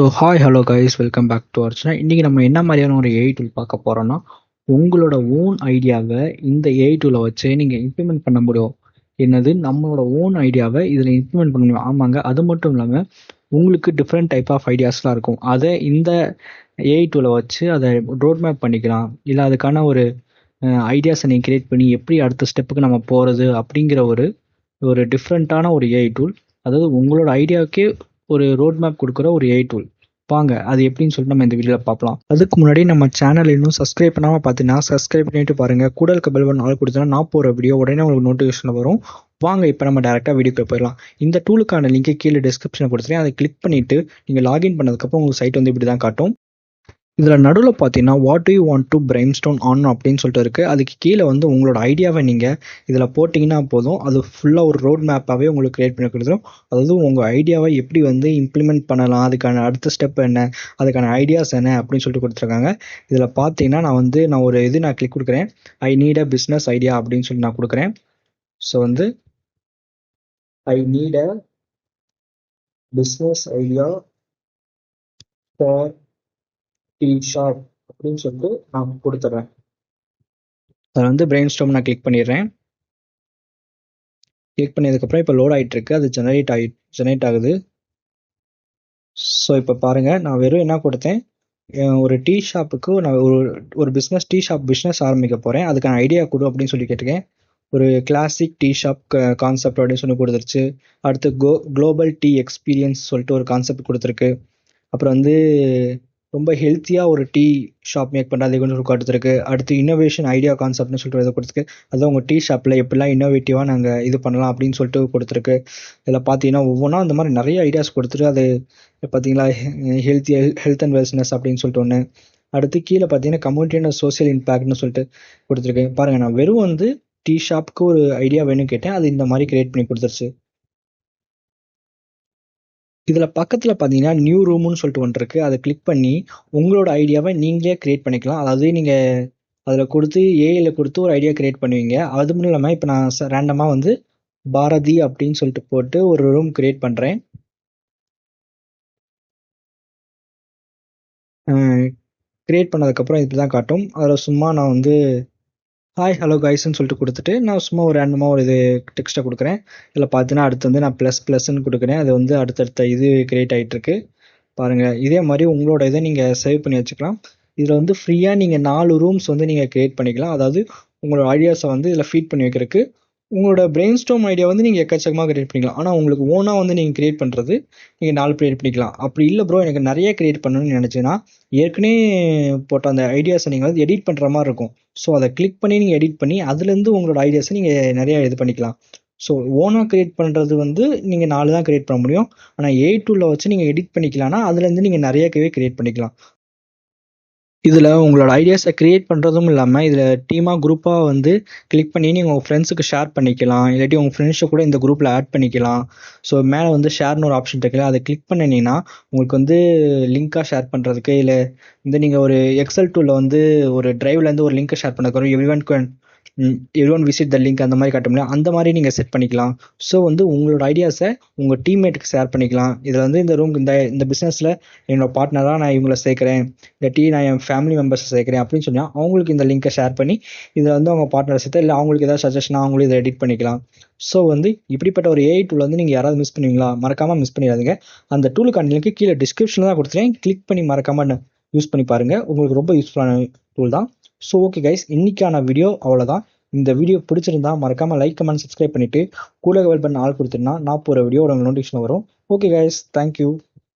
So hi hello guys welcome back to Archana இன்றைக்கி நம்ம என்ன மாதிரியான ஒரு ஏஐ டூல் பார்க்க போகிறோன்னா உங்களோட ஓன் ஐடியாவை இந்த ஏஐ டூலை வச்சு நீங்கள் இம்ப்ளிமெண்ட் பண்ண முடியும். என்னது? நம்மளோட ஓன் ஐடியாவை இதில் இம்ப்ளிமெண்ட் பண்ண முடியும். ஆமாங்க. அது மட்டும் இல்லாமல் உங்களுக்கு டிஃப்ரெண்ட் டைப் ஆஃப் ஐடியாஸ்லாம் இருக்கும். அதை இந்த ஏஐ டூலை வச்சு அதை ரோட் மேப் பண்ணிக்கலாம். இல்லை அதுக்கான ஒரு ஐடியாஸை நீங்கள் கிரியேட் பண்ணி எப்படி அடுத்த ஸ்டெப்புக்கு நம்ம போகிறது அப்படிங்கிற ஒரு ஒரு டிஃப்ரெண்ட்டான ஒரு ஏஐ டூல் அதாவது உங்களோட ஐடியாவுக்கே ஒரு ரோட் மேப் கொடுக்குற ஒரு ஏஐ டூல் வாங்க அது எப்படின்னு சொல்லிட்டு நம்ம இந்த வீடியோவில் பார்க்கலாம் அதுக்கு முன்னாடி நம்ம சேனல் இன்னும் சப்ஸ்கிரைப் பண்ணாமல் பார்த்தீங்கன்னா சப்ஸ்கிரைப் பண்ணிட்டு பாருங்க. கூடல் கபல் ஒன் ஆள் கொடுத்தா நான் போகிற வீடியோ உடனே உங்களுக்கு நோட்டிஃபிகேஷன் வரும். வாங்க இப்போ நம்ம டேரெக்டாக வீடியோக்கு போயிடலாம். இந்த டூலுக்கான லிங்கை கீழே டிஸ்கிரிப்ஷனில் கொடுத்துருக்கேன். அதை கிளிக் பண்ணிவிட்டு நீங்கள் லாகின் பண்ணதுக்கப்புறம் உங்களுக்கு சைட் வந்து இப்படி தான் காட்டும். இதில் நடுவில் பார்த்தீங்கன்னா what you want to brainstorm on அப்படின்னு சொல்லிட்டு இருக்குது அதுக்கு கீழே வந்து உங்களோட ஐடியாவை நீங்கள் இதில் போட்டிங்கன்னா போதும். அது ஃபுல்லாக ஒரு ரோட் மேப்பாகவே உங்களுக்கு க்ரியேட் பண்ணி கொடுத்துரும். அதாவது உங்கள் ஐடியாவை எப்படி வந்து இம்ப்ளிமெண்ட் பண்ணலாம் அதுக்கான அடுத்த ஸ்டெப் என்ன அதுக்கான ஐடியாஸ் என்ன அப்படின்னு சொல்லிட்டு கொடுத்துருக்காங்க. இதில் பார்த்தீங்கன்னா நான் வந்து நான் ஒரு இது நான் கிளிக் கொடுக்குறேன். I need a business idea அப்படின்னு சொல்லி நான் கொடுக்குறேன். ஸோ வந்து I need a business idea for tea shop அப்படின்னு சொல்லிட்டு நான் கொடுத்துட்றேன் அதில் வந்து பிரெயின் ஸ்டோம் நான் கிளிக் பண்ணிடுறேன். கிளிக் பண்ணதுக்கப்புறம் இப்போ லோட் ஆகிட்டு இருக்கு. அது ஜெனரேட் ஆகி ஜெனரேட் ஆகுது. ஸோ இப்போ பாருங்கள் நான் வெறும் என்ன கொடுத்தேன்? ஒரு டீ ஷாப்புக்கு நான் ஒரு ஒரு பிஸ்னஸ் டீ ஷாப் பிஸ்னஸ் ஆரம்பிக்க போகிறேன் அதுக்கான ஐடியா கொடு அப்படின்னு சொல்லி கேட்டிருக்கேன். ஒரு கிளாசிக் டீ ஷாப் கான்செப்ட் அப்படின்னு சொல்லி கொடுத்துருச்சு. அடுத்து கோ குளோபல் டீ எக்ஸ்பீரியன்ஸ் சொல்லிட்டு ஒரு கான்செப்ட் கொடுத்துருக்கு. அப்புறம் வந்து ரொம்ப ஹெல்த்தியாக ஒரு டீ ஷாப் மேக் பண்ணுறது கொஞ்சம் கொடுத்துருக்கு அடுத்து இன்னோவேஷன் ஐடியா கான்செப்ட்னு சொல்லிட்டு இதை கொடுத்துருக்கு. அது உங்கள் டீ ஷாப்பில் எப்படிலாம் இன்னோவேட்டிவாக நாங்கள் இது பண்ணலாம் அப்படின்னு சொல்லிட்டு கொடுத்துருக்கு. இதில் பார்த்தீங்கன்னா ஒவ்வொன்றா இந்த மாதிரி நிறைய ஐடியாஸ் கொடுத்துட்டு அது பார்த்தீங்களா ஹெல்த்தி ஹெல்த் அண்ட் வெல்ஸ்னஸ் அப்படின்னு சொல்லிட்டு ஒன்று அடுத்து கீழே பார்த்தீங்கன்னா கம்யூனிட்டி அண்ட் சோசியல் இம்பாக்ட்னு சொல்லிட்டு கொடுத்துருக்கு. பாருங்கள் நான் வெறும் வந்து டீ ஷாப்புக்கு ஒரு ஐடியா வேணும்னு கேட்டேன். அது இந்த மாதிரி கிரியேட் பண்ணி கொடுத்துருச்சு. இதில் பக்கத்தில் பார்த்தீங்கன்னா நியூ ரூம்னு சொல்லிட்டு ஒன்று இருக்குது அதை கிளிக் பண்ணி உங்களோட ஐடியாவை நீங்களே க்ரியேட் பண்ணிக்கலாம். அதாவது நீங்கள் அதில் கொடுத்து ஏஐயில் கொடுத்து ஒரு ஐடியா க்ரியேட் பண்ணுவீங்க. அது மட்டும் இல்லாமல் இப்போ நான் ரேண்டமாக வந்து பாரதி அப்படின்னு சொல்லிட்டு போட்டு ஒரு ரூம் க்ரியேட் பண்ணுறேன் க்ரியேட் பண்ணதுக்கப்புறம் இப்படி தான் காட்டும். அதில் சும்மா நான் வந்து ஹாய் ஹலோ கைஸ்ன்னு சொல்லிட்டு கொடுத்துட்டு நான் சும்மா ஒரு ரேண்டமாக ஒரு இது டெக்ஸ்ட்டை கொடுக்குறேன். இதில் பார்த்தீங்கன்னா அடுத்து வந்து நான் ப்ளஸ் ப்ளஸ்ன்னு கொடுக்குறேன். அது வந்து அடுத்தடுத்த இது கிரியேட் ஆகிட்டுருக்கு பாருங்கள் இதே மாதிரி உங்களோட இதை நீங்கள் சேவ் பண்ணி வச்சுக்கலாம். இதில் வந்து ஃப்ரீயாக நீங்கள் நாலு ரூம்ஸ் வந்து நீங்கள் க்ரியேட் பண்ணிக்கலாம். அதாவது உங்களோட ஐடியாஸை வந்து இதில் ஃபீட் பண்ணி வைக்கிறதுக்கு உங்களோட பிரெயின் ஸ்டோம் ஐடியா வந்து நீங்கள் எக்கச்சக்கமாக கிரியேட் பண்ணிக்கலாம். ஆனால் உங்களுக்கு ஓனாக வந்து நீங்கள் கிரியேட் பண்ணுறது நீங்கள் நாலு கிரியேட் பண்ணிக்கலாம் அப்படி இல்லை ப்ரோ எனக்கு நிறைய கிரியேட் பண்ணணும்னு நினச்சின்னா ஏற்கனவே போட்ட அந்த ஐடியாஸை நீங்கள் வந்து எடிட் பண்ணுற மாதிரி இருக்கும். ஸோ அதை கிளிக் பண்ணி நீங்கள் எடிட் பண்ணி அதுலேருந்து உங்களோட ஐடியாஸை நீங்கள் நிறையா இது பண்ணிக்கலாம். ஸோ ஓனாக கிரியேட் பண்ணுறது வந்து நீங்கள் நாலு தான் கிரியேட் பண்ண முடியும். ஆனால் ஏ டூவில் வச்சு நீங்கள் எடிட் பண்ணிக்கலாம்னா அதுலேருந்து நீங்கள் நிறையவே கிரியேட் பண்ணிக்கலாம். இதில் உங்களோட ஐடியாஸை க்ரியேட் பண்ணுறதும் இல்லாமல் இதில் டீமாக குரூப்பாக வந்து கிளிக் பண்ணி நீங்கள் உங்கள் ஃப்ரெண்ட்ஸுக்கு ஷேர் பண்ணிக்கலாம். இல்லாட்டி உங்கள் ஃப்ரெண்ட்ஸை கூட இந்த குரூப்பில் ஆட் பண்ணிக்கலாம். ஸோ மேலே வந்து ஷேர்னு ஒரு ஆப்ஷன் இருக்குல்ல அதை கிளிக் பண்ணினீங்கன்னா உங்களுக்கு வந்து லிங்காக ஷேர் பண்ணுறதுக்கு இல்லை இந்த நீங்கள் ஒரு எக்ஸல் டூலில் வந்து ஒரு ட்ரைவ்லேருந்து ஒரு லிங்க்கை ஷேர் பண்ணதுக்கு everyone can one visit the link அந்த மாதிரி காட்டும்ல அந்த மாதிரி நீங்கள் செட் பண்ணிக்கலாம். ஸோ வந்து உங்களோட ஐடியாஸை உங்கள் டீம்மேட்டுக்கு ஷேர் பண்ணிக்கலாம். இதில் வந்து இந்த ரூம் இந்த இந்த பிஸ்னஸில் என்னோட பார்ட்னராக நான் இவங்கள சேர்க்குறேன். இந்த டீ நான் என் ஃபேமிலி மெம்பர்ஸை சேர்க்குறேன் அப்படின்னு சொன்னால் அவங்களுக்கு இந்த லிங்க்கை ஷேர் பண்ணி இதில் வந்து அவங்க பார்ட்னர் சேர்த்து இல்லை அவங்களுக்கு ஏதாவது சஜஷனாக அவங்களும் இதை எடிட் பண்ணிக்கலாம். ஸோ வந்து இப்படிப்பட்ட ஒரு ஏஐ டூல் வந்து நீங்கள் யாராவது மிஸ் பண்ணுவீங்களா? மறக்காமல் மிஸ் பண்ணிடாதீங்க. அந்த டூலுக்கான லிங்க்கு கீழே டிஸ்கிரிப்ஷனில் தான் கொடுத்துருக்கேன் கிளிக் பண்ணி மறக்காமல் யூஸ் பண்ணி பாருங்கள் உங்களுக்கு ரொம்ப யூஸ்ஃபுல்லான டூல் தான். ஸோ ஓகே கைஸ் இன்னைக்கான வீடியோ அவ்வளோதான் இந்த வீடியோ பிடிச்சிருந்தா மறக்காமல் லைக் கமெண்ட் சப்ஸ்கிரைப் பண்ணிவிட்டு கூட வெல் பண்ண ஆள் கொடுத்துருந்தா நான் போகிற வீடியோ உங்களுக்கு நோட்டிஃபிகேஷன் வரும். Okay guys thank you